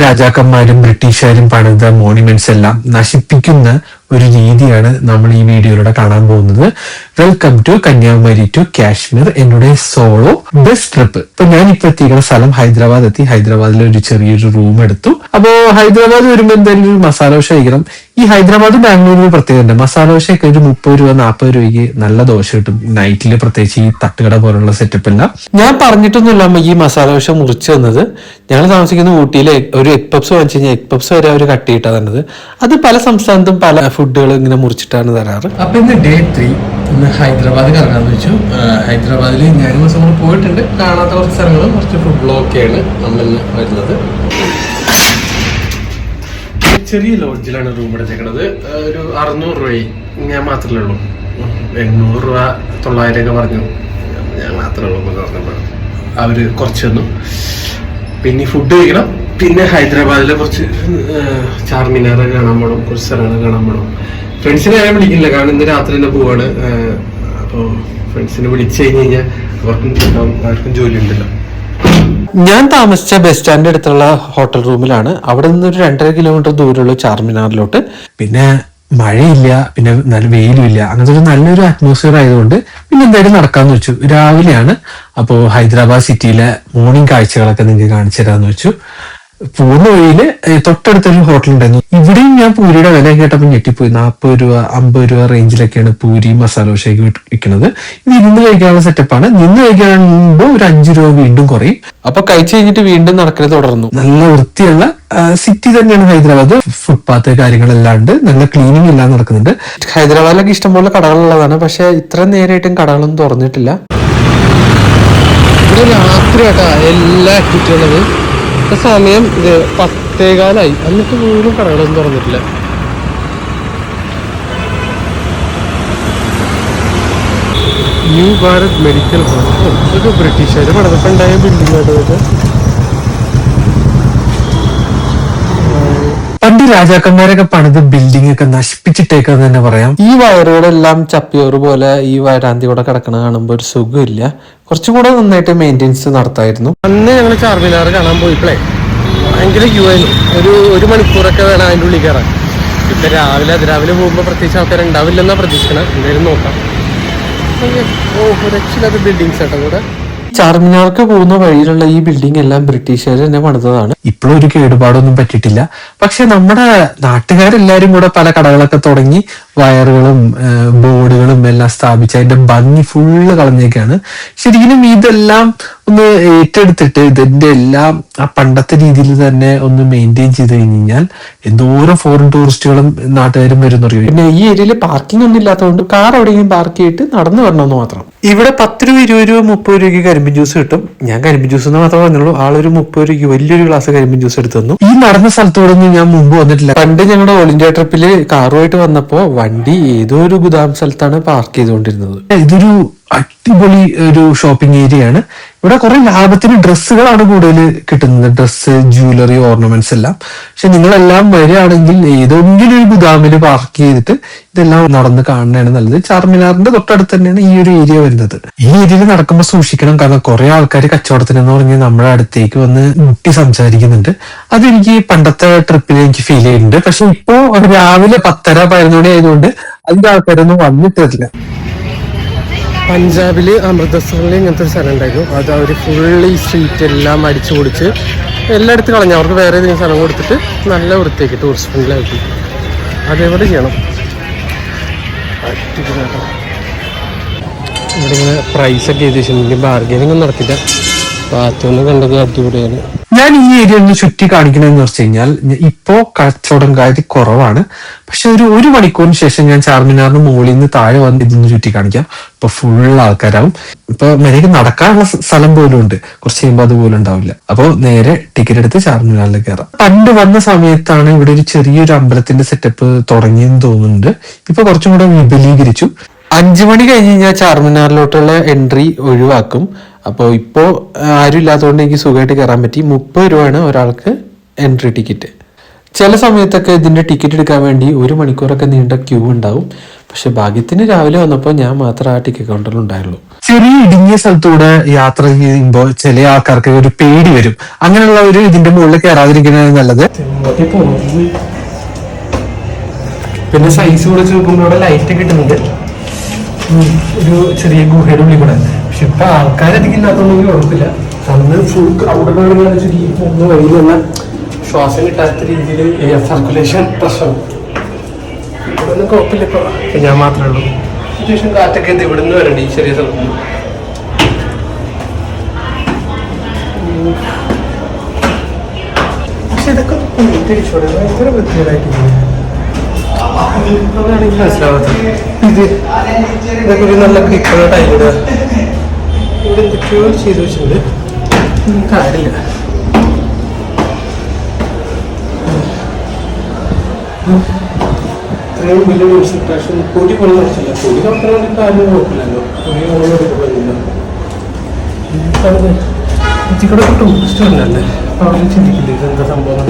രാജാക്കന്മാരും ബ്രിട്ടീഷുകാരും പണിത മോണിമെന്റ്സ് എല്ലാം നശിപ്പിക്കുന്ന ഒരു രീതിയാണ് നമ്മൾ ഈ വീഡിയോയിലൂടെ കാണാൻ പോകുന്നത്. Welcome to Kanyakumari to Kashmir എന്നുടെ സോളോ ബസ് ട്രിപ്പ് ഇപ്പൊ ഞാൻ ഇപ്പൊ എത്തിക്കുന്ന സ്ഥലം ഹൈദരാബാദ് എത്തി. ഹൈദരാബാദിൽ ഒരു ചെറിയൊരു റൂം എടുത്തു. അപ്പോ ഹൈദരാബാദ് വരുമ്പോൾ എന്തായാലും ഒരു മസാല ദോശ കഴിക്കണം. ഈ ഹൈദരാബാദ് ബാംഗ്ലൂരിൽ പ്രത്യേകത മസാല ദോശയൊക്കെ ഒരു മുപ്പത് രൂപ നാൽപ്പത് രൂപയ്ക്ക് നല്ല ദോശ കിട്ടും. നൈറ്റിൽ പ്രത്യേകിച്ച് ഈ തട്ടുകട പോലുള്ള സെറ്റപ്പ് ഇല്ല. ഞാൻ പറഞ്ഞിട്ടൊന്നുമില്ല ഈ മസാല ദോശ മുറിച്ചു തന്നത്. ഞങ്ങൾ താമസിക്കുന്ന ഊട്ടിയിലെ ഒരു എഗ് പപ്സ് വാങ്ങിച്ചു കഴിഞ്ഞാൽ എഗ് പപ്സ് വരെ അവർ കട്ട് തന്നത്. അത് പല സംസ്ഥാനത്തും പല ഫുഡുകൾ ഇങ്ങനെ മുറിച്ചിട്ടാണ് തരാറ്. അപ്പൊ ഇന്ന് ഡേ ത്രീ ഇന്ന് ഹൈദരാബാദ് കറങ്ങാന്ന് വെച്ചു. ഹൈദരാബാദിൽ ഞാനും ദിവസം നമ്മൾ പോയിട്ടുണ്ട്. കാണാത്ത കുറച്ച് സ്ഥലങ്ങളും കുറച്ച് ഫുഡ് നമ്മൾ ഇന്ന് വരുന്നത് ചെറിയ ലോഡ്ജിലാണ് റൂം എടുത്തേക്കണത്. ഒരു അറുന്നൂറ് രൂപ ഞാൻ മാത്രമേ ഉള്ളൂ. എണ്ണൂറ് രൂപ തൊള്ളായിരം ഒക്കെ പറഞ്ഞു. ഞാൻ മാത്രമേ ഉള്ളൂ എന്ന് പറഞ്ഞപ്പോൾ അവർ കുറച്ച് തന്നു. പിന്നെ ഫുഡ് കഴിക്കണം. പിന്നെ ഹൈദരാബാദിലെ കുറച്ച് ചാർമിനാറ് കാണാൻ പോകണം കുറച്ച് സ്ഥലങ്ങൾ കാണാൻ പോകണം ഫ്രണ്ട്സിനെ ഞാൻ വിളിക്കില്ല കാരണം ഇന്ന് രാത്രി തന്നെ പോവാണ്. അപ്പോൾ ഫ്രണ്ട്സിനെ വിളിച്ചു കഴിഞ്ഞ് കഴിഞ്ഞാൽ അവർക്കും ആർക്കും ജോലി ഉണ്ടല്ലോ. ഞാൻ താമസിച്ച ബസ് സ്റ്റാൻഡിന്റെ അടുത്തുള്ള ഹോട്ടൽ റൂമിലാണ്. അവിടെ നിന്ന് ഒരു രണ്ടര കിലോമീറ്റർ ദൂരമുള്ള ചാർമിനാറിലോട്ട്. പിന്നെ മഴയില്ല പിന്നെ നല്ല വെയിലും ഇല്ല. അങ്ങനത്തെ ഒരു നല്ലൊരു അറ്റ്മോസ്ഫിയർ ആയതുകൊണ്ട് പിന്നെ എന്തായാലും നടക്കാന്ന് വെച്ചു. രാവിലെയാണ്. അപ്പോൾ ഹൈദരാബാദ് സിറ്റിയിലെ മോർണിംഗ് കാഴ്ചകളൊക്കെ നിങ്ങൾക്ക് കാണിച്ചു തരാന്ന് വെച്ചു. പോകുന്ന വഴിയിൽ തൊട്ടടുത്തൊരു ഹോട്ടൽ ഉണ്ടായിരുന്നു. ഇവിടെയും ഞാൻ പൂരിയുടെ വില കേട്ടപ്പോൾ ഞെട്ടിപ്പോയി. നാൽപ്പത് രൂപ അമ്പത് രൂപ റേഞ്ചിലൊക്കെയാണ് പൂരി മസാല ദോശയൊക്കെ വിൽക്കുന്നത്. ഇത് ഇരുന്ന് കഴിക്കാനുള്ള സെറ്റപ്പാണ് നിന്ന് കഴിക്കുമ്പോൾ ഒരു അഞ്ച് രൂപ വീണ്ടും കുറയും. അപ്പൊ കഴിച്ചു കഴിഞ്ഞിട്ട് വീണ്ടും നടക്കുന്നത് തുടർന്നു. നല്ല വൃത്തിയുള്ള സിറ്റി തന്നെയാണ് ഹൈദരാബാദ്. ഫുട്പാത്ത് കാര്യങ്ങളെല്ലാം ഉണ്ട്. നല്ല ക്ലീനിങ് എല്ലാം നടക്കുന്നുണ്ട്. ഹൈദരാബാദിലൊക്കെ ഇഷ്ടംപോലെ കടകളുള്ളതാണ്. പക്ഷെ ഇത്ര നേരമായിട്ടും കടകളൊന്നും തുറന്നിട്ടില്ല. ഇവിടെ രാത്രി കേട്ടാ എല്ലാ ആക്ടിവിറ്റികളും ഇപ്പൊ സമയം ഇത് പത്തേകാലായി. എന്നിട്ട് പോലും കടകളൊന്നും തുറന്നിട്ടില്ല. New Bharat medical hospital. ഇതൊക്കെ ബ്രിട്ടീഷുകാർ പണിതപ്പുണ്ടായ ബിൽഡിംഗ് ആയിട്ട് പണ്ട് രാജാക്കന്മാരൊക്കെ പണിത് ബിൽഡിംഗ് ഒക്കെ നശിപ്പിച്ചിട്ടേക്കെന്ന് തന്നെ പറയാം. ഈ വയറുകളെല്ലാം ചപ്പിയോറ് പോലെ ഈ വയറാന്തി കൂടെ കിടക്കണ കാണുമ്പോൾ ഒരു സുഖമില്ല. കുറച്ചും കൂടെ നന്നായിട്ട് മെയിന്റെനൻസ് നടത്തായിരുന്നു. അന്ന് ഞങ്ങൾ ചാർമിനാർ കാണാൻ പോയപ്പോഴേ ഭയങ്കര ക്യൂ ആയിരുന്നു. ഒരു ഒരു മണിക്കൂറൊക്കെ വേണം അതിന്റെ ഉള്ളിൽ കയറാൻ. ഇപ്പൊ രാവിലെ അതിരാവിലെ പോകുമ്പോൾ പ്രത്യേകിച്ച് ആൾക്കാർ ഉണ്ടാവില്ലെന്നാ പ്രതീക്ഷിക്കണം. എന്തായാലും നോക്കാം. ഓ രക്ഷയില്ലാത്ത ബിൽഡിങ്സ് ആട്ടോ കൂടെ ചാർമിനാർക്ക് പോകുന്ന വഴിയിലുള്ള ഈ ബിൽഡിംഗ് എല്ലാം ബ്രിട്ടീഷുകാർ തന്നെ പണിതതാണ്. ഇപ്പോഴും ഒരു കേടുപാടൊന്നും പറ്റിയിട്ടില്ല. പക്ഷെ നമ്മുടെ നാട്ടുകാരെല്ലാരും കൂടെ പല കടകളൊക്കെ തുടങ്ങി വയറുകളും ബോർഡുകളും എല്ലാം സ്ഥാപിച്ച് അതിന്റെ ഭംഗി ഫുള്ള് കളഞ്ഞേക്കാണ്. ശരിക്കും ഇതെല്ലാം ഒന്ന് ഏറ്റെടുത്തിട്ട് ഇതിന്റെ എല്ലാം ആ പണ്ടത്തെ രീതിയിൽ തന്നെ ഒന്ന് മെയിന്റെയിൻ ചെയ്ത് കഴിഞ്ഞാൽ എന്തോരം ഫോറിൻ ടൂറിസ്റ്റുകളും നാട്ടുകാരും വരും അറിയും പിന്നെ ഈ ഏരിയയിൽ പാർക്കിംഗ് ഒന്നും ഇല്ലാത്തതുകൊണ്ട് കാർ എവിടെയെങ്കിലും പാർക്ക് ചെയ്തിട്ട് നടന്നു വരണമെന്ന് മാത്രം. ഇവിടെ പത്ത് രൂപ ഇരുപത് രൂപ മുപ്പത് രൂപയ്ക്ക് കരിമ്പിൻ ജ്യൂസ് കിട്ടും. ഞാൻ കരിമ്പിൻ ജ്യൂസ് എന്ന് മാത്രമേ പറഞ്ഞുള്ളൂ. ആളൊരു മുപ്പത് രൂപയ്ക്ക് വലിയൊരു ഗ്ലാസ് കരിമ്പിൻ ജ്യൂസ് എടുത്തു തന്നു. ഈ നടന്ന സ്ഥലത്തോടൊന്നും ഞാൻ മുമ്പ് വന്നിട്ടില്ല. പണ്ട് ഞങ്ങളുടെ ഓൾ ഇന്ത്യ ട്രിപ്പിൽ കാറുമായിട്ട് വന്നപ്പോ വണ്ടി ഏതോ ഒരു ഗുദാം സ്ഥലത്താണ് പാർക്ക് ചെയ്തുകൊണ്ടിരുന്നത്. ഇതൊരു അടിപൊളി ഒരു ഷോപ്പിംഗ് ഏരിയയാണ് ഇവിടെ കുറെ ലാഭത്തിന് ഡ്രസ്സുകളാണ് കൂടുതൽ കിട്ടുന്നത്. ഡ്രസ്സ് ജ്വല്ലറി ഓർണമെന്റ്സ് എല്ലാം. പക്ഷെ നിങ്ങളെല്ലാം വരികയാണെങ്കിൽ ഏതെങ്കിലും ഒരു ഗുദാമിൽ പാർക്ക് ചെയ്തിട്ട് ഇതെല്ലാം നടന്ന് കാണുന്നതാണ് നല്ലത്. ചാർമിനാറിന്റെ തൊട്ടടുത്ത് തന്നെയാണ് ഈ ഒരു ഏരിയ വരുന്നത്. ഈ ഏരിയയിൽ നടക്കുമ്പോൾ സൂക്ഷിക്കണം. കാരണം കുറെ ആൾക്കാർ കച്ചവടത്തിനെന്ന് പറഞ്ഞ് നമ്മുടെ അടുത്തേക്ക് വന്ന് മുട്ടി സംസാരിക്കുന്നുണ്ട്. അതെനിക്ക് പണ്ടത്തെ ട്രിപ്പിൽ എനിക്ക് ഫീൽ ചെയ്യുന്നുണ്ട് പക്ഷെ ഇപ്പോ രാവിലെ പത്തര പതിനൊന്ന് മണി ആയതുകൊണ്ട് അതിന്റെ ആൾക്കാരൊന്നും വന്നിട്ടില്ല. പഞ്ചാബിൽ അമൃതസറിൽ ഇങ്ങനത്തെ ഒരു സ്ഥലം ഉണ്ടായിരുന്നു. അത് അവർ ഫുള്ള് സ്ട്രീറ്റ് എല്ലാം അടിച്ചു പൊടിച്ച് എല്ലായിടത്തും കളഞ്ഞു. അവർക്ക് വേറെ ഏതെങ്കിലും സ്ഥലം കൊടുത്തിട്ട് നല്ല വൃത്തിയാക്കി ടൂറിസ്റ്റ് ഫ്രണ്ട്ലാക്കി അതേപോലെ ചെയ്യണം. ഇവിടെ ഇങ്ങനെ പ്രൈസൊക്കെ എഴുതി വെച്ചിട്ടുണ്ടെങ്കിൽ ബാർഗനിങ് ഒന്നും നടക്കില്ല ബാത്റൂം കണ്ടത് അടിപൊളിയാണ്. ഞാൻ ഈ ഏരിയ ഒന്ന് ചുറ്റി കാണിക്കണമെന്ന് വെച്ച് കഴിഞ്ഞാൽ ഇപ്പോ കച്ചവടം കാര്യം കുറവാണ്. പക്ഷെ ഒരു ഒരു മണിക്കൂറിന് ശേഷം ഞാൻ ചാർമിനാറിന് മുകളിൽ നിന്ന് താഴെ വന്ന് ഇതൊന്ന് ചുറ്റി കാണിക്കാം. ഇപ്പൊ ഫുൾ ആൾക്കാരാവും. ഇപ്പൊ മര്യാദയ്ക്ക് നടക്കാനുള്ള സ്ഥലം പോലും ഉണ്ട്. കുറച്ച് കഴിയുമ്പോൾ അതുപോലും ഉണ്ടാവില്ല. അപ്പൊ നേരെ ടിക്കറ്റ് എടുത്ത് ചാർമിനാറിൽ കയറാം പണ്ട് വന്ന സമയത്താണ് ഇവിടെ ഒരു ചെറിയൊരു അമ്പലത്തിന്റെ സെറ്റപ്പ് തുടങ്ങിയെന്ന് തോന്നുന്നുണ്ട്. ഇപ്പൊ കുറച്ചും കൂടെ വിപുലീകരിച്ചു. അഞ്ചു മണി കഴിഞ്ഞ് കഴിഞ്ഞാൽ ചാർമിനാറിലോട്ടുള്ള എൻട്രി ഒഴിവാക്കും. അപ്പോൾ ഇപ്പോൾ ആരും ഇല്ലാത്തതുകൊണ്ട് എനിക്ക് സുഖമായിട്ട് കയറാൻ പറ്റി. മുപ്പത് രൂപയാണ് ഒരാൾക്ക് എൻട്രി ടിക്കറ്റ് ചില സമയത്തൊക്കെ ഇതിന്റെ ടിക്കറ്റ് എടുക്കാൻ വേണ്ടി ഒരു മണിക്കൂറൊക്കെ നീണ്ട ക്യൂ ഉണ്ടാവും. പക്ഷെ ഭാഗ്യത്തിന് രാവിലെ വന്നപ്പോൾ ഞാൻ മാത്രം ആ ടിക്കറ്റ് കൗണ്ടറിൽ ഉണ്ടായുള്ളൂ ചെറിയ ഇടുങ്ങിയ സ്ഥലത്തൂടെ യാത്ര ചെയ്യുമ്പോൾ ചില ആൾക്കാർക്ക് ഒരു പേടി വരും. അങ്ങനെയുള്ള ഒരു ഇതിന്റെ മുകളിൽ കയറാതിരിക്കുന്നത് നല്ലത്. പിന്നെ സൈസ് കൂടെ നോക്കുമ്പോൾ ഇവിടെ ലൈറ്റ് കിട്ടുന്നുണ്ട്. ഒരു ചെറിയ ഗുഹയുടെ ഉള്ളിൽ കൂടെ. പക്ഷെ ഇപ്പൊ ആൾക്കാരധികം ഇല്ലാത്തതൊന്നും കുഴപ്പമില്ല അന്ന് ഫുൾ ക്രൗഡുള്ള വഴിയിൽ വന്ന ശ്വാസം കിട്ടാത്ത രീതിയിൽ എയർ സർക്കുലേഷൻ പ്രശ്നം ഇവിടുന്ന് കുഴപ്പമില്ല ഇപ്പൊ. ഞാൻ മാത്രമേ ഉള്ളൂ. അത്യാവശ്യം കാറ്റൊക്കെ എന്ത് ഇവിടുന്ന് നിന്ന് വരണ്ട ഈ ചെറിയ സ്ഥലത്ത്. പക്ഷെ ഇതൊക്കെ തിരിച്ചോടെ ഭയങ്കര വൃത്തികേടായിട്ടിരിക്കുന്നു. മനസ്സിലാവാത്ത ഇത് ഇതൊക്കെ ഒരു നല്ല ക്ലിക്കുള്ള ടൈലിടുക ഇവിടെ ക്യൂർ ചെയ്ത് വെച്ചിട്ടുണ്ട്. കാര്യമില്ല ഇത്രയും വലിയ മ്യൂസിക് കൊടി പൊടി പോലെ നടത്തില്ല പൊടി നോക്കാൻ വേണ്ടി കാര്യം കുഴപ്പമില്ലല്ലോ പൊടി പോലെ എടുക്കുന്നില്ല ഇതിക്കൂടെ ടൂറിസ്റ്റ് അപ്പൊ അവർ ചിന്തിക്കില്ല? ഇതെന്താ സംഭവം?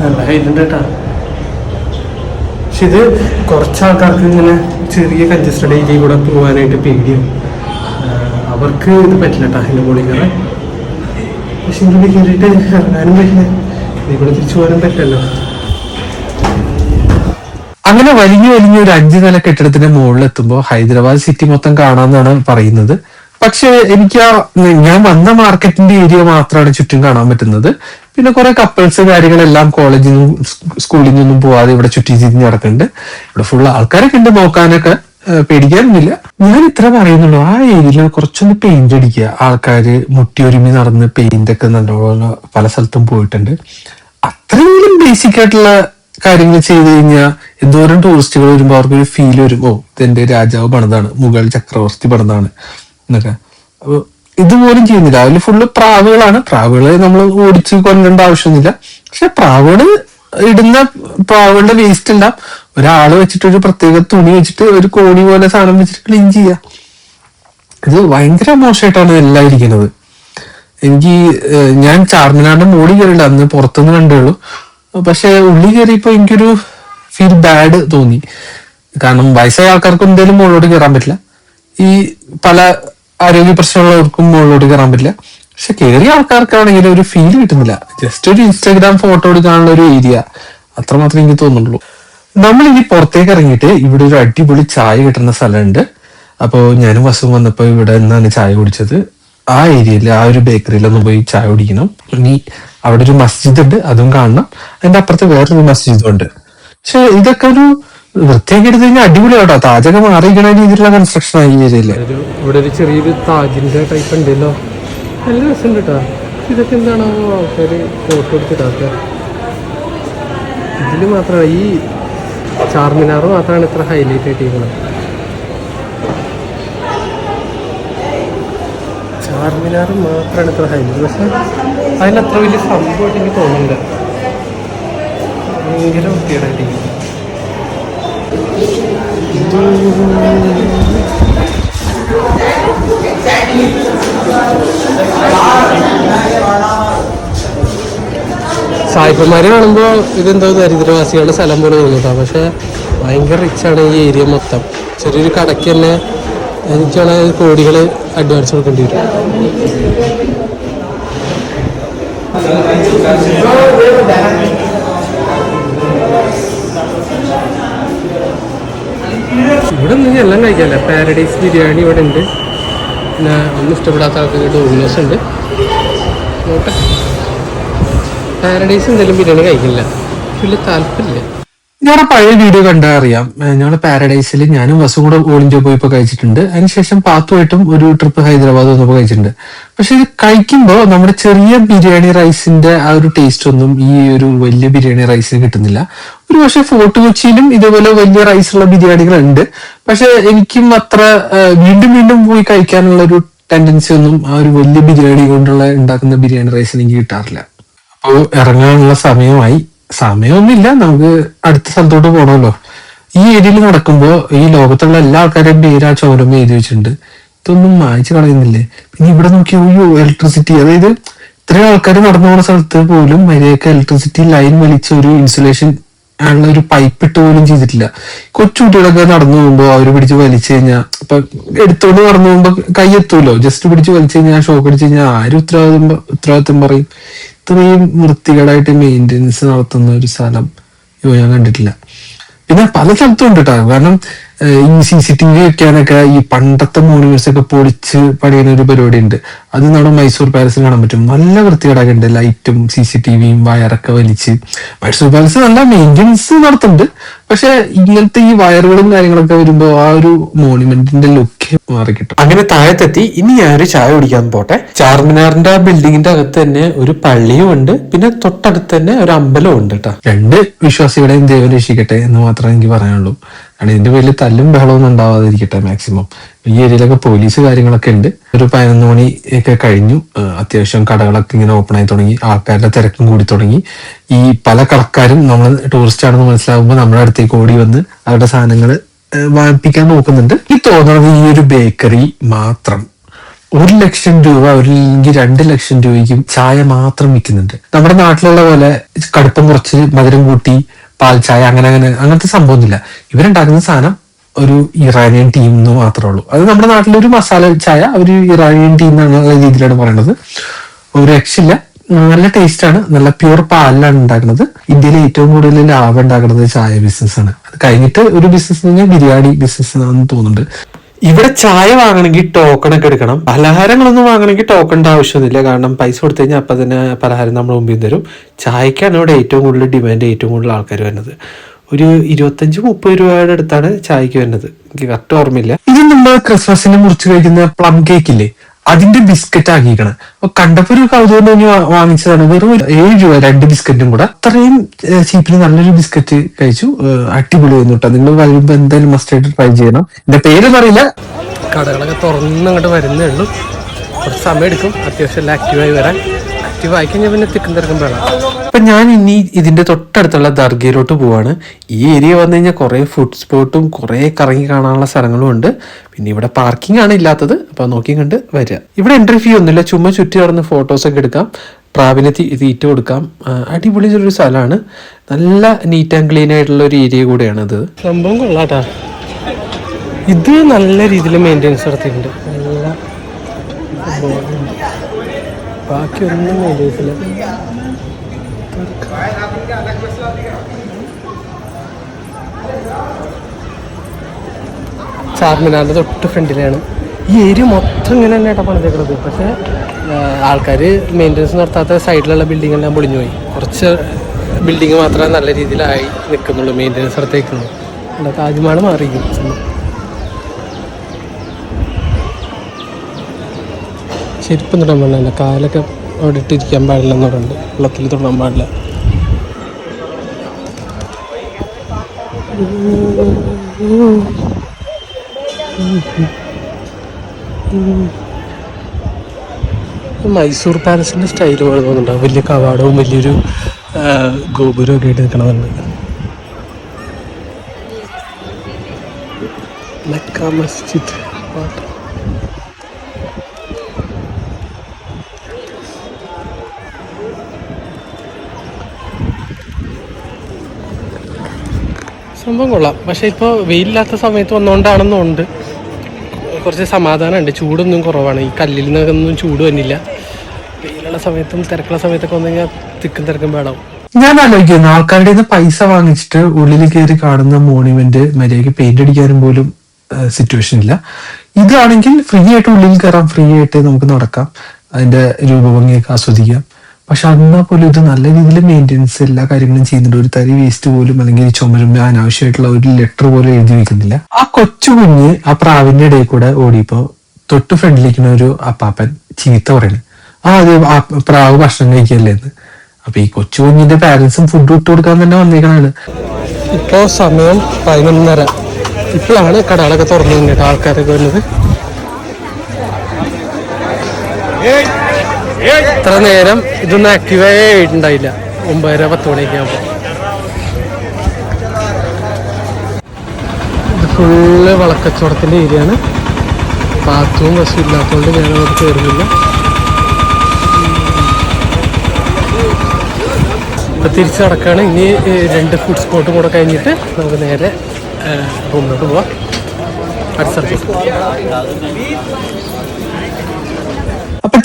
നല്ല ഹൈലുണ്ട് കേട്ടാ. പക്ഷെ ഇത് കുറച്ച് ആൾക്കാർക്ക് ഇങ്ങനെ ചെറിയ കഞ്ചസ്റ്റഡ് ഏരിയ കൂടെ പോകാനായിട്ട് പേടിയും. അവർക്ക് ഇത് പറ്റില്ല കേട്ടോ അതിന്റെ പക്ഷെ ഇതിന്റെ കയറിയിട്ട് ഇറങ്ങാനും പറ്റില്ല. ഇവിടെ തിരിച്ചു പോകാനും പറ്റില്ലല്ലോ. അങ്ങനെ വലിഞ്ഞു വലിഞ്ഞ ഒരു അഞ്ചു നില കെട്ടിടത്തിന്റെ മുകളിൽ എത്തുമ്പോൾ ഹൈദരാബാദ് സിറ്റി മൊത്തം കാണാമെന്നാണ് പറയുന്നത്. പക്ഷെ എനിക്ക് ആ ഞാൻ വന്ന മാർക്കറ്റിന്റെ ഏരിയ മാത്രമാണ് ചുറ്റും കാണാൻ പറ്റുന്നത്. പിന്നെ കുറെ കപ്പിൾസ് കാര്യങ്ങളെല്ലാം കോളേജിൽ നിന്നും സ്കൂളിൽ നിന്നും പോവാതെ ഇവിടെ ചുറ്റി ചുറ്റി നടക്കുന്നുണ്ട് ഇവിടെ ഫുൾ ആൾക്കാരൊക്കെ ഉണ്ട് നോക്കാനൊക്കെ പേടിക്കാനൊന്നുമില്ല. ഞാൻ ഇത്ര പറയുന്നുള്ളൂ ആ ഏരിയയിൽ കുറച്ചൊന്ന് പെയിന്റ് അടിക്കുക. ആൾക്കാര് മുട്ടിയൊരുമി നടന്ന് പെയിന്റ് ഒക്കെ നല്ലപോലെ പല സ്ഥലത്തും പോയിട്ടുണ്ട്. അത്രയെങ്കിലും ബേസിക് ആയിട്ടുള്ള കാര്യങ്ങൾ ചെയ്തു കഴിഞ്ഞാൽ എന്തോരം ടൂറിസ്റ്റുകൾ വരുമ്പോൾ അവർക്കൊരു ഫീൽ വരും. ഓ ഇതെന്റെ രാജാവ് പണിതാണ് മുഗൾ ചക്രവർത്തി പണിതാണ്. എന്നൊക്കെ. അപ്പൊ ഇതുപോലും ചെയ്യുന്നില്ല. അതിൽ ഫുള്ള് പ്രാവുകളാണ്. പ്രാവുകളെ നമ്മൾ ഓടിച്ച് കൊല്ലേണ്ട ആവശ്യമൊന്നുമില്ല. പക്ഷെ പ്രാവുകൾ ഇടുന്ന പ്രാവുകളുടെ വേസ്റ്റ് എല്ലാം ഒരാൾ വെച്ചിട്ട് ഒരു പ്രത്യേക തുണി വെച്ചിട്ട് ഒരു കോണി പോലെ സാധനം വെച്ചിട്ട് ക്ലീൻ ചെയ്യുക ഇത് ഭയങ്കര മോശമായിട്ടാണ് എല്ലാം ഇരിക്കുന്നത്. എനിക്ക് ഞാൻ ചാർമിനാറിന്റെ മോടി കയറിയില്ല. അന്ന് പുറത്തുനിന്ന് കണ്ടുള്ളൂ. പക്ഷെ ഉള്ളി കയറിയപ്പോ എനിക്കൊരു ഫീൽ ബാഡ് തോന്നി. കാരണം വയസ്സായ ആൾക്കാർക്ക് എന്തെങ്കിലും മുകളിലോട്ട് കയറാൻ പറ്റില്ല. ഈ പല ആരോഗ്യ പ്രശ്നമുള്ളവർക്കും മുകളിലോട്ട് കയറാൻ പറ്റില്ല. പക്ഷെ കയറിയ ആൾക്കാർക്കാണെങ്കിൽ ഒരു ഫീൽ കിട്ടുന്നില്ല. ജസ്റ്റ് ഒരു ഇൻസ്റ്റാഗ്രാം ഫോട്ടോ എടുക്കാനുള്ള ഒരു ഏരിയ അത്രമാത്രമേ എനിക്ക് തോന്നുന്നുള്ളൂ. നമ്മൾ ഇനി പുറത്തേക്ക് ഇറങ്ങിയിട്ട് ഇവിടെ ഒരു അടിപൊളി ചായ കിട്ടുന്ന സ്ഥലമുണ്ട്. അപ്പോൾ ഞാനും വസും വന്നപ്പോൾ ഇവിടെ നിന്നാണ് ചായ കുടിച്ചത്. ആ ഏരിയയിൽ ആ ഒരു ബേക്കറിയിലൊന്ന് പോയി ചായ കുടിക്കണം. ഇനി അവിടെ ഒരു മസ്ജിദ് ഉണ്ട് അതും കാണണം. അതിന്റെ അപ്പുറത്ത് വേറൊരു മസ്ജിദും ഉണ്ട്. പക്ഷെ ഇതൊക്കെ ഒരു വൃത്തിയാക്കി എടുത്തു കഴിഞ്ഞാൽ അടിപൊളിയാട്ടോ. താജൊക്കെ മാറിയിരിക്കണ രീതിയിലുള്ള കൺസ്ട്രക്ഷൻ ആയി ഏരിയയിൽ ഇവിടെ ഒരു ചെറിയൊരു താജിന്റെ ടൈപ്പ് ഉണ്ടല്ലോ. നല്ല രസമുണ്ട് കേട്ടോ ഇതൊക്കെ എന്താണോ ആൾക്കാര് ഫോട്ടോ എടുത്തിട്ടാക്ക ഇതിൽ മാത്രമാണ് ഈ ചാർമിനാർ മാത്രമാണ് ഇത്ര ഹൈലൈറ്റ് ആയിട്ടിരിക്കുന്നത്. ചാർമിനാർ മാത്രമാണ് ഇത്ര ഹൈലൈറ്റ് പക്ഷെ അതിനത്ര വലിയ സംഭവമായിട്ട് എനിക്ക് തോന്നുന്നില്ല. ഭയങ്കര വൃത്തികേടായിട്ടിരിക്കും സായിപ്പന്മാര് കാണുമ്പോ ഇതെന്തോ ദരിദ്രവാസികളുടെ സ്ഥലം പോലെ തോന്നുട്ടോ പക്ഷെ ഭയങ്കര റിച്ചാണ് ഈ ഏരിയ മൊത്തം. ചെറിയൊരു കടയ്ക്ക് തന്നെ എനിക്കാണ് കോടികൾ അഡ്വാൻസ് കൊടുക്കേണ്ടി വരും ഇവിടെ നിന്ന് എല്ലാം കഴിക്കാല്ല പാരഡൈസ് ബിരിയാണി ഇവിടെ ഉണ്ട്. പിന്നെ ഒന്നും ഇഷ്ടപ്പെടാത്ത ആൾക്ക് ഡോമിനോസ് ഉണ്ട്. നോട്ടെ പാരഡൈസ് എന്തെങ്കിലും ബിരിയാണി കഴിക്കില്ല. വലിയ താല്പര്യമില്ല. ഞാൻ പഴയ വീഡിയോ കണ്ടാൽ അറിയാം. ഞങ്ങൾ പാരഡൈസിൽ ഞാനും വസും കൂടെ ഓളിഞ്ചോ ഇപ്പോൾ കഴിച്ചിട്ടുണ്ട്. അതിനുശേഷം പാത്തുമായിട്ടും ഒരു ട്രിപ്പ് ഹൈദരാബാദ് വന്നപ്പോൾ കഴിച്ചിട്ടുണ്ട്. പക്ഷെ ഇത് കഴിക്കുമ്പോൾ നമ്മുടെ ചെറിയ ബിരിയാണി റൈസിന്റെ ആ ഒരു ടേസ്റ്റ് ഒന്നും ഈ ഒരു വലിയ ബിരിയാണി റൈസിന് കിട്ടുന്നില്ല. ഒരു പക്ഷെ ഫോർട്ട് കൊച്ചിയിലും ഇതേപോലെ വലിയ റൈസുള്ള ബിരിയാണികൾ ഉണ്ട് പക്ഷെ എനിക്കും അത്ര വീണ്ടും വീണ്ടും പോയി കഴിക്കാനുള്ള ഒരു ടെൻഡൻസി ഒന്നും ആ ഒരു വലിയ ബിരിയാണി കൊണ്ടുള്ള ഉണ്ടാക്കുന്ന ബിരിയാണി റൈസ് എനിക്ക് കിട്ടാറില്ല. അപ്പോൾ ഇറങ്ങാനുള്ള സമയമായി. സമയമൊന്നുമില്ല നമുക്ക് അടുത്ത സ്ഥലത്തോട്ട് പോകണമല്ലോ ഈ ഏരിയയിൽ നടക്കുമ്പോൾ ഈ ലോകത്തുള്ള എല്ലാ ആൾക്കാരുടെയും പേര് ആ ചോരമ്മ എഴുതി വെച്ചിട്ടുണ്ട്. ഇതൊന്നും മായ്ച്ചു കളയുന്നില്ലേ? പിന്നെ ഇവിടെ നോക്കിയാൽ അയ്യോ ഇലക്ട്രിസിറ്റി അതായത് ഇത്രയും ആൾക്കാർ നടന്നു പോകുന്ന സ്ഥലത്ത് പോലും മര്യാദയ്ക്ക് ഇലക്ട്രിസിറ്റി ലൈൻ വലിച്ച ഒരു ഇൻസുലേഷൻ ഉള്ള ഒരു പൈപ്പ് ഇട്ട് പോലും ചെയ്തിട്ടില്ല. കൊച്ചു കുട്ടികളൊക്കെ നടന്നു പോകുമ്പോൾ അവർ പിടിച്ച് വലിച്ചു കഴിഞ്ഞാൽ ഇപ്പൊ എടുത്തോണ്ട് നടന്നു പോകുമ്പോ കൈ എത്തുമല്ലോ ജസ്റ്റ് പിടിച്ച് വലിച്ചു കഴിഞ്ഞാൽ ഷോക്ക് അടിച്ചു കഴിഞ്ഞാൽ ആരും ഉത്തരവാദിത്വം ഉത്തരവാദിത്വം പറയും? ഇത്രയും വൃത്തികേടായിട്ട് മെയിന്റെനൻസ് നടത്തുന്ന ഒരു സ്ഥലം ഞാൻ കണ്ടിട്ടില്ല. പിന്നെ പല സ്ഥലത്തും ഉണ്ട് കേട്ടോ കാരണം ഈ സി സി ടി വി വെക്കാനൊക്കെ ഈ പണ്ടത്തെ മോണിവേഴ്സ് ഒക്കെ പൊളിച്ച് പണിയുന്ന ഒരു പരിപാടി ഉണ്ട് അത് നമ്മുടെ മൈസൂർ പാലസിൽ കാണാൻ പറ്റും. നല്ല വൃത്തികേടൊക്കെ ഉണ്ട്. ലൈറ്റും സി സി ടി വിയും വയറൊക്കെ വലിച്ച്. മൈസൂർ പാലസ് നല്ല മെയിന്റെനൻസ് നടത്തുന്നുണ്ട്. പക്ഷെ ഇങ്ങനത്തെ ഈ വയറുകളും കാര്യങ്ങളൊക്കെ വരുമ്പോ ആ ഒരു മോണിമെന്റിന്റെ ലുക്ക് മാറി കിട്ടും. അങ്ങനെ താഴത്തെത്തി. ഇനി ഞാനൊരു ചായ കുടിക്കാൻ പോട്ടെ. ചാർമിനാറിന്റെ ആ ബിൽഡിങ്ങിന്റെ അകത്ത് തന്നെ ഒരു പള്ളിയും ഉണ്ട്. പിന്നെ തൊട്ടടുത്ത് തന്നെ ഒരു അമ്പലവും ഉണ്ട് കേട്ടോ രണ്ട് വിശ്വാസികളെയും ദൈവം രക്ഷിക്കട്ടെ എന്ന് മാത്രമേ എനിക്ക് പറയാനുള്ളൂ. കാരണം ഇതിന്റെ പേരിൽ തല്ലും ബഹളവും ഉണ്ടാവാതിരിക്കട്ടെ മാക്സിമം ഈ ഏരിയയിലൊക്കെ പോലീസ് കാര്യങ്ങളൊക്കെ ഉണ്ട്. ഒരു പതിനൊന്ന് മണി ഒക്കെ കഴിഞ്ഞു അത്യാവശ്യം കടകളൊക്കെ ഇങ്ങനെ ഓപ്പൺ ആയി തുടങ്ങി. ആൾക്കാരുടെ തിരക്കും കൂടി തുടങ്ങി. ഈ പല കടക്കാരും നമ്മൾ ടൂറിസ്റ്റ് ആണെന്ന് മനസ്സിലാകുമ്പോൾ നമ്മുടെ അടുത്തേക്ക് ഓടി വന്ന് അവരുടെ സാധനങ്ങൾ വാങ്ങിപ്പിക്കാൻ നോക്കുന്നുണ്ട്. ഈ തോന്നുന്നത് ഈ ഒരു ബേക്കറി മാത്രം. ഒരു ലക്ഷം രൂപ അല്ലെങ്കിൽ രണ്ട് ലക്ഷം രൂപയ്ക്കും ചായ മാത്രം വിൽക്കുന്നുണ്ട്. നമ്മുടെ നാട്ടിലുള്ള പോലെ കടുപ്പം കുറച്ച് മധുരം കൂട്ടി പാൽ ചായ അങ്ങനെ അങ്ങനെ അങ്ങനത്തെ സംഭവമൊന്നുമില്ല. ഇവരുണ്ടാക്കുന്ന സാധനം ഒരു ഇറാനിയൻ ടീം എന്ന് മാത്രമേ ഉള്ളൂ. അത് നമ്മുടെ നാട്ടിലൊരു മസാല ചായ ഒരു ഇറാനിയൻ ടീം എന്നുള്ള രീതിയിലാണ് പറയുന്നത് ഒരു രക്ഷയില്ല. നല്ല ടേസ്റ്റ് ആണ്. നല്ല പ്യൂർ പാലിലാണ് ഉണ്ടാക്കുന്നത്. ഇന്ത്യയിൽ ഏറ്റവും കൂടുതൽ ലാഭം ഉണ്ടാക്കുന്നത് ചായ ബിസിനസ് ആണ്. അത് കഴിഞ്ഞിട്ട് ഒരു ബിസിനസ് ബിരിയാണി ബിസിനസ് ആണെന്ന് തോന്നുന്നുണ്ട്. ഇവിടെ ചായ വാങ്ങണമെങ്കിൽ ടോക്കൺ ഒക്കെ എടുക്കണം. പലഹാരങ്ങളൊന്നും വാങ്ങണമെങ്കിൽ ടോക്കണിന്റെ ആവശ്യമൊന്നുമില്ല. കാരണം പൈസ കൊടുത്തു കഴിഞ്ഞാൽ അപ്പം തന്നെ പലഹാരം നമ്മൾ മുമ്പിൽ തരും. ചായക്കാണ് ഇവിടെ ഏറ്റവും കൂടുതൽ ഡിമാൻഡ് ഏറ്റവും കൂടുതൽ ആൾക്കാർ വരുന്നത്. ഒരു ഇരുപത്തഞ്ച് മുപ്പത് രൂപയുടെ അടുത്താണ് ചായക്ക് വരുന്നത്. എനിക്ക് കറക്റ്റ് ഓർമ്മയില്ല. ഇത് നമ്മൾ ക്രിസ്മസിന് മുറിച്ച് കഴിക്കുന്ന പ്ലം കേക്ക് ഇല്ലേ? അതിന്റെ ബിസ്ക്കറ്റ് ആക്കിയിരിക്കണം. അപ്പൊ കണ്ടപ്പോ ഒരു കൗതുകം തോന്നി വാങ്ങിച്ചതാണ്. വെറും ഏഴ് രൂപ രണ്ട് ബിസ്ക്കറ്റും കൂടെ. അത്രയും ചീപ്പിന് നല്ലൊരു ബിസ്ക്കറ്റ് കഴിച്ചു. അടിപൊളി വന്നു കേട്ടോ നിങ്ങൾ വരുമ്പോ എന്തായാലും മസ്റ്റ് ആയിട്ട് ട്രൈ ചെയ്യണം. എന്റെ പേര് അറിയില്ല. കടകളൊക്കെ തുറന്ന് അങ്ങോട്ട് വരുന്നേ ഉള്ളൂ. കുറച്ച് സമയം എടുക്കും അത്യാവശ്യം എല്ലാം ആക്റ്റീവായി വരാൻ. ആക്റ്റീവ് ആയി കഴിഞ്ഞാൽ പിന്നെ തിക്കും തിരക്കും വേണം അപ്പൊ ഞാൻ ഇനി ഇതിന്റെ തൊട്ടടുത്തുള്ള ദർഗയിലോട്ട് പോവാണ്. ഈ ഏരിയ വന്നു കഴിഞ്ഞാൽ കുറേ ഫുഡ് സ്പോട്ടും കുറേ കറങ്ങി കാണാനുള്ള സ്ഥലങ്ങളും ഉണ്ട്. പിന്നെ ഇവിടെ പാർക്കിംഗ് ആണ് ഇല്ലാത്തത്. അപ്പൊ നോക്കി കണ്ട് വരിക. ഇവിടെ എൻട്രി ഫീ ഒന്നുമില്ല. ചുമ്മാ ചുറ്റി നടന്ന് ഫോട്ടോസ് ഒക്കെ എടുക്കാം. പ്രാവിനെ തീറ്റ കൊടുക്കാം. അടിപൊളി ഒരു സ്ഥലമാണ്. നല്ല നീറ്റ് ആൻഡ് ക്ലീൻ ആയിട്ടുള്ള ഒരു ഏരിയ കൂടെയാണ് ഇത് സംഭവം കൊള്ളാട്ടാ. ഇത് നല്ല രീതിയിൽ മെയിന്റെനൻസ് നടത്തിയിട്ടുണ്ട്. നല്ല. ബാക്കി ഒന്നും ചാർമിനാറിന്റെ തൊട്ട് ഫ്രണ്ടിലാണ്. ഈ ഏരിയ മൊത്തം ഇങ്ങനെ തന്നെ ഏട്ടാ പണിതേക്കുന്നത് പക്ഷേ ആൾക്കാർ മെയിന്റനൻസ് നടത്താത്ത സൈഡിലുള്ള ബിൽഡിംഗ് എല്ലാം പൊളിഞ്ഞു പോയി കുറച്ച് ബിൽഡിംഗ് മാത്രമേ നല്ല രീതിയിലായി നിൽക്കുന്നുള്ളൂ മെയിന്റനൻസ് നടത്തേക്കുള്ളൂ അല്ല താജ്മഹൽ മാറിയിരിക്കും ചെരുപ്പ് തൊടാൻ പാടില്ല. കാലൊക്കെ അവിടെ ഇട്ടിരിക്കാൻ പാടില്ല എന്ന് പറയുന്നുണ്ട് വെള്ളത്തിൽ തൊടാൻ പാടില്ല. മൈസൂർ പാലസിന്റെ സ്റ്റൈൽ പോലെ തോന്നുന്നുണ്ടാവും വലിയ കവാടവും വലിയൊരു ഗോപുരവും ഒക്കെ ആയിട്ട് നിൽക്കണമെന്ന് മക്ക മസ്ജിദ്. വാട്ടർ സംഭവം കൊള്ളാം. പക്ഷെ ഇപ്പോൾ വെയിലില്ലാത്ത സമയത്ത് വന്നുകൊണ്ടാണെന്നുണ്ട് കുറച്ച് സമാധാനമുണ്ട്. ചൂടൊന്നും കുറവാണ്. ഈ കല്ലിൽ നിന്നൊന്നും ചൂട് വന്നില്ല. വെയിലുള്ള സമയത്തും തിരക്കുള്ള സമയത്തൊക്കെ വന്നു കഴിഞ്ഞാൽ തിക്കും തിരക്കും വേണം ഞാൻ ആലോചിക്കുന്നു. ആൾക്കാരുടെ നിന്ന് പൈസ വാങ്ങിച്ചിട്ട് ഉള്ളിൽ കയറി കാണുന്ന മോണുമെന്റ് മര്യാദയ്ക്ക് പെയിന്റ് അടിക്കാനും പോലും സിറ്റുവേഷൻ ഇല്ല. ഇതാണെങ്കിൽ ഫ്രീ ആയിട്ട് ഉള്ളിൽ കയറാം ഫ്രീ ആയിട്ട് നമുക്ക് നടക്കാം. അതിന്റെ രൂപഭംഗിയൊക്കെ ആസ്വദിക്കാം. പക്ഷെ എന്നാൽ പോലും ഇത് നല്ല രീതിയിൽ മെയിന്റെനൻസ് എല്ലാ കാര്യങ്ങളും ചെയ്യുന്നുണ്ട്. ഒരു തരി വേസ്റ്റ് പോലും അല്ലെങ്കിൽ ചുമരും അനാവശ്യമായിട്ടുള്ള ഒരു ലെറ്റർ പോലും എഴുതി വെക്കുന്നില്ല. ആ കൊച്ചു കുഞ്ഞ് ആ പ്രാവിന്റെ ഇടയിൽ കൂടെ ഓടിയപ്പോ തൊട്ട് ഫ്രണ്ടിലിരിക്കുന്ന ഒരു അപ്പാപ്പൻ ചീത്ത പറയുന്നു ആ അത് ആ പ്രാവ് ഭക്ഷണം കഴിക്കല്ലേ എന്ന്. അപ്പൊ ഈ കൊച്ചു കുഞ്ഞിന്റെ പാരന്റ്സും ഫുഡ് ഇട്ട് കൊടുക്കാൻ തന്നെ വന്നേക്കണാണ്. ഇപ്പോ സമയം പതിനൊന്നര. ഇപ്പോഴാണ് കടകളൊക്കെ തുറന്നു കഴിഞ്ഞിട്ട് ആൾക്കാരൊക്കെ വരുന്നത്. ഇത്ര നേരം ഇതൊന്നും ആക്റ്റീവേ ആയിട്ടുണ്ടായില്ല. ഒമ്പതര പത്ത് മണിയൊക്കെ ആകുമ്പോൾ ഇത് ഫുള്ള് വളക്കച്ചവടത്തിന്റെ ഏരിയയാണ്. ബാത്റൂം ബസ്സും ഇല്ലാത്തതുകൊണ്ട് ഞാൻ അവിടെ കയറുന്നില്ല ഇപ്പം തിരിച്ച് നടക്കുകയാണ് ഇനി രണ്ട് ഫുഡ് സ്പോട്ടും കൂടെ കഴിഞ്ഞിട്ട് നമുക്ക് നേരെ റൂമിലോട്ട് പോവാം. അടുത്ത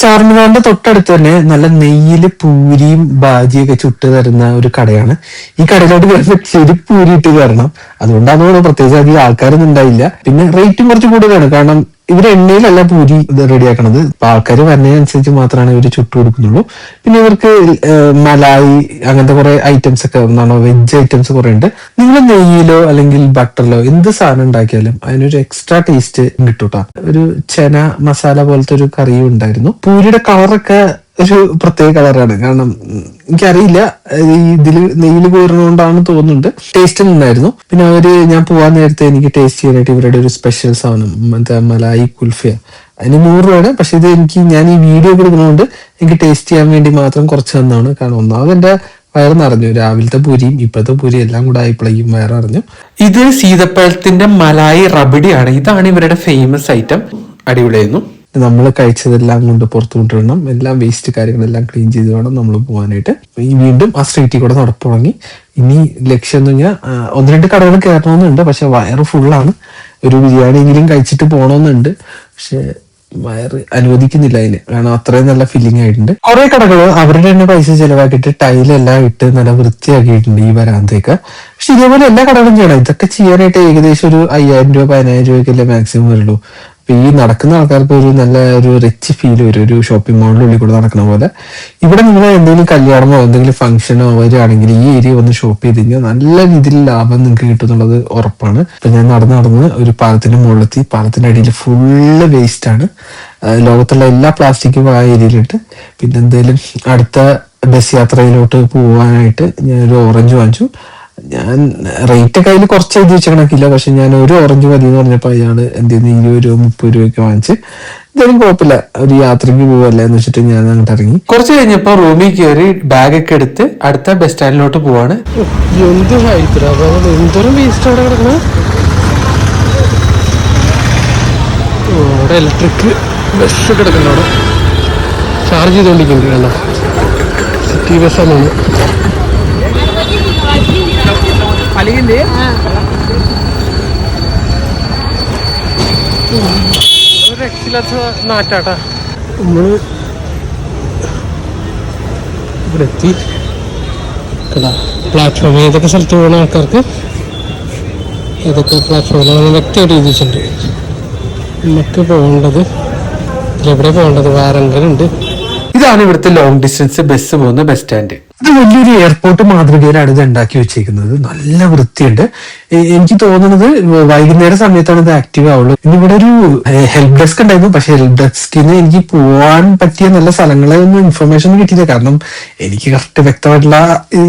ചാർമിനാറിന്റെ തൊട്ടടുത്ത് തന്നെ നല്ല നെയ്യിൽ പൂരിയും ബാജിയൊക്കെ ചുട്ട് തരുന്ന ഒരു കടയാണ്. ഈ കടയിലോട്ട് കയറുമ്പോൾ ശരി പൂരി ഇട്ട് കയറണം അതുകൊണ്ടാണ് പ്രത്യേകിച്ച് അധികം ആൾക്കാരൊന്നും ഉണ്ടായില്ല. പിന്നെ റേറ്റും കുറച്ച് കൂടുതലാണ്. കാരണം ഇവർ എണ്ണയിലല്ല പൂരി ഇത് റെഡിയാക്കണത്. ആൾക്കാർ വരുന്നതിനനുസരിച്ച് മാത്രമാണ് ഇവർ ചുട്ടു കൊടുക്കുന്നുള്ളൂ. പിന്നെ ഇവർക്ക് മലായി അങ്ങനത്തെ കുറെ ഐറ്റംസ് ഒക്കെ എന്താണോ വെജ് ഐറ്റംസ് കുറെ ഉണ്ട്. നിങ്ങൾ നെയ്യിലോ അല്ലെങ്കിൽ ബട്ടറിലോ എന്ത് സാധനം ഉണ്ടാക്കിയാലും അതിനൊരു എക്സ്ട്രാ ടേസ്റ്റ് കിട്ടൂട്ടാ ഒരു ചെന മസാല പോലത്തെ ഒരു കറിയും ഉണ്ടായിരുന്നു. പൂരിയുടെ കളറൊക്കെ ഒരു പ്രത്യേക കളറാണ്. കാരണം എനിക്കറിയില്ല ഇതിൽ നെയ്യിൽ കോരുന്നതുകൊണ്ടാണ് തോന്നുന്നുണ്ട്. ടേസ്റ്റ് ഉണ്ടായിരുന്നു പിന്നെ അവർ ഞാൻ പോവാൻ നേരത്തെ എനിക്ക് ടേസ്റ്റ് ചെയ്യാനായിട്ട് ഇവരുടെ ഒരു സ്പെഷ്യൽ സാധനം മറ്റേ മലായി കുൽഫിയ. അതിന് നൂറ് രൂപയാണ്. പക്ഷെ ഇത് എനിക്ക് ഞാൻ ഈ വീഡിയോ കൊടുക്കുന്നതുകൊണ്ട് എനിക്ക് ടേസ്റ്റ് ചെയ്യാൻ വേണ്ടി മാത്രം കുറച്ച് തന്നാണ് കാരണം ഒന്നാമത് എന്റെ വയറ് നിറഞ്ഞു. രാവിലത്തെ പൂരിയും ഇപ്പോഴത്തെ പൂരി എല്ലാം കൂടെ ആയപ്പോഴേക്കും വയറ് നിറഞ്ഞു ഇത് സീതപ്പഴത്തിന്റെ മലായി റബഡിയാണ്. ഇതാണ് ഇവരുടെ ഫേമസ് ഐറ്റം അടിപൊളിയായിരുന്നു. നമ്മൾ കഴിച്ചതെല്ലാം കൊണ്ട് പുറത്തു കൊണ്ടുവരണം എല്ലാം വേസ്റ്റ് കാര്യങ്ങളെല്ലാം ക്ലീൻ ചെയ്ത് വേണം നമ്മൾ പോകാനായിട്ട്. ഈ വീണ്ടും ആ സ്ട്രീറ്റിൽ കൂടെ നടപ്പ് തുടങ്ങി ഇനി ലക്ഷ്യം എന്ന് പറഞ്ഞാൽ ഒന്ന് രണ്ട് കടകൾ കയറണമെന്നുണ്ട് പക്ഷെ വയറ് ഫുള്ളാണ് ഒരു ബിരിയാണി എങ്കിലും കഴിച്ചിട്ട് പോകണമെന്നുണ്ട് പക്ഷെ വയറ് അനുവദിക്കുന്നില്ല അതിന്. കാരണം അത്രയും നല്ല ഫീലിംഗ് ആയിട്ടുണ്ട്. കുറെ കടകൾ അവരുടെ തന്നെ പൈസ ചെലവാക്കിയിട്ട് ടൈലെല്ലാം ഇട്ട് നല്ല വൃത്തിയാക്കിയിട്ടുണ്ട് ഈ വരാന്തയൊക്കെ പക്ഷെ ഇതേപോലെ എല്ലാ കടകളും ചെയ്യണം. ഇതൊക്കെ ചെയ്യാനായിട്ട് ഏകദേശം ഒരു അയ്യായിരം രൂപ പതിനായിരം രൂപയ്ക്കല്ലേ മാക്സിമം വരുള്ളൂ. ഈ നടക്കുന്ന ആൾക്കാർക്ക് ഒരു നല്ല ഒരു റിച്ച് ഫീൽ വരും. ഒരു ഷോപ്പിംഗ് മാളിനുള്ളിൽ കൂടെ നടക്കുന്ന പോലെ. ഇവിടെ നിങ്ങൾ എന്തെങ്കിലും കല്യാണമോ എന്തെങ്കിലും ഫംഗ്ഷനോ വരികയാണെങ്കിൽ ഈ ഏരിയ വന്ന് ഷോപ്പ് ചെയ്ത് കഴിഞ്ഞാൽ നല്ല രീതിയിൽ ലാഭം നിങ്ങൾക്ക് കിട്ടും എന്നുള്ളത് ഉറപ്പാണ്. ഇപ്പൊ ഞാൻ നടന്ന് നടന്ന് ഒരു പാലത്തിന്റെ മുകളിലെത്തി. പാലത്തിന്റെ അടിയിൽ ഫുള്ള് വേസ്റ്റ് ആണ്. ലോകത്തുള്ള എല്ലാ പ്ലാസ്റ്റിക്കും ആ ഏരിയയിലിട്ട്. പിന്നെ എന്തെങ്കിലും അടുത്ത ബസ് യാത്രയിലോട്ട് പോകാനായിട്ട് ഞാൻ ഒരു ഓറഞ്ച് വാങ്ങിച്ചു. ഞാൻ റേറ്റ് അതിൽ കുറച്ച് എഴുതി വെച്ച കണക്കില്ല. പക്ഷെ ഞാൻ ഒരു ഓറഞ്ച് മതി എന്ന് പറഞ്ഞപ്പോ അയാൾ എന്ത് ചെയ്യുന്നു ഇരുപത് രൂപ മുപ്പത് രൂപയൊക്കെ വാങ്ങിച്ച് എന്തായാലും കുഴപ്പമില്ല. ഒരു യാത്രയ്ക്ക് പോവല്ല എന്ന് വെച്ചിട്ട് ഞാൻ അങ്ങോട്ട് ഇറങ്ങി. കുറച്ച് കഴിഞ്ഞപ്പോ റൂമിൽ കയറി ബാഗ് ഒക്കെ എടുത്ത് അടുത്ത ബസ് സ്റ്റാൻഡിലോട്ട് പോവാണ്. എന്ത് എന്തോരം വേസ്റ്റ് ഇലക്ട്രിക് ബസ് കിടക്കുന്ന അവിടെ ചാർജ് ചെയ്തോണ്ടിരിക്കുന്നുണ്ട് വേണ്ട സിറ്റി ബസ്സാണ് രക്ഷയില്ലാത്ത നാറ്റാട്ടാ. നമ്മൾ ഇവിടെ എത്തി. പ്ലാറ്റ്ഫോം ഏതൊക്കെ സ്ഥലത്ത് പോകുന്ന ആൾക്കാർക്ക്? ഏതൊക്കെ പ്ലാറ്റ്ഫോമിലാണ് വ്യക്തമായിട്ട് എഴുതിയിട്ടുണ്ട്. നമുക്ക് പോകേണ്ടത് എവിടെ പോകേണ്ടത് വാരങ്കലുണ്ട്. ഇതാണ് ഇവിടുത്തെ ലോങ് ഡിസ്റ്റൻസ് ബസ് പോകുന്ന ബസ് സ്റ്റാൻഡ് ഇത് വലിയൊരു എയർപോർട്ട് മാതൃകയിലാണ് ഇത് ഉണ്ടാക്കി വെച്ചേക്കുന്നത്. നല്ല വൃത്തിയുണ്ട്. എനിക്ക് തോന്നുന്നത് വൈകുന്നേര സമയത്താണ് ഇത് ആക്റ്റീവ് ആവുള്ളൂ. ഇനി ഇവിടെ ഒരു ഹെൽപ്പ് ഡെസ്ക് ഉണ്ടായിരുന്നു. പക്ഷെ ഹെൽപ്പ് ഡെസ്കിന് എനിക്ക് പോവാൻ പറ്റിയ നല്ല സ്ഥലങ്ങളെ ഒന്നും ഇൻഫർമേഷൻ കിട്ടിയില്ല. കാരണം എനിക്ക് കറക്റ്റ് വ്യക്തമായിട്ടുള്ള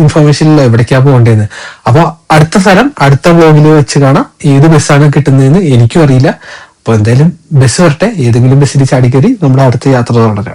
ഇൻഫർമേഷൻ ഇല്ല എവിടേക്കാ പോകേണ്ടതെന്ന് അപ്പൊ അടുത്ത സ്ഥലം അടുത്ത ബ്ലോഗിൽ വെച്ച് കാണാം. ഏത് ബസ്സാണ് കിട്ടുന്നതെന്ന് എനിക്കും അറിയില്ല. അപ്പൊ എന്തായാലും ബസ് വരട്ടെ. ഏതെങ്കിലും ബസ്സിൽ ചാടിക്കറി നമ്മുടെ അടുത്ത യാത്ര തുടരാം.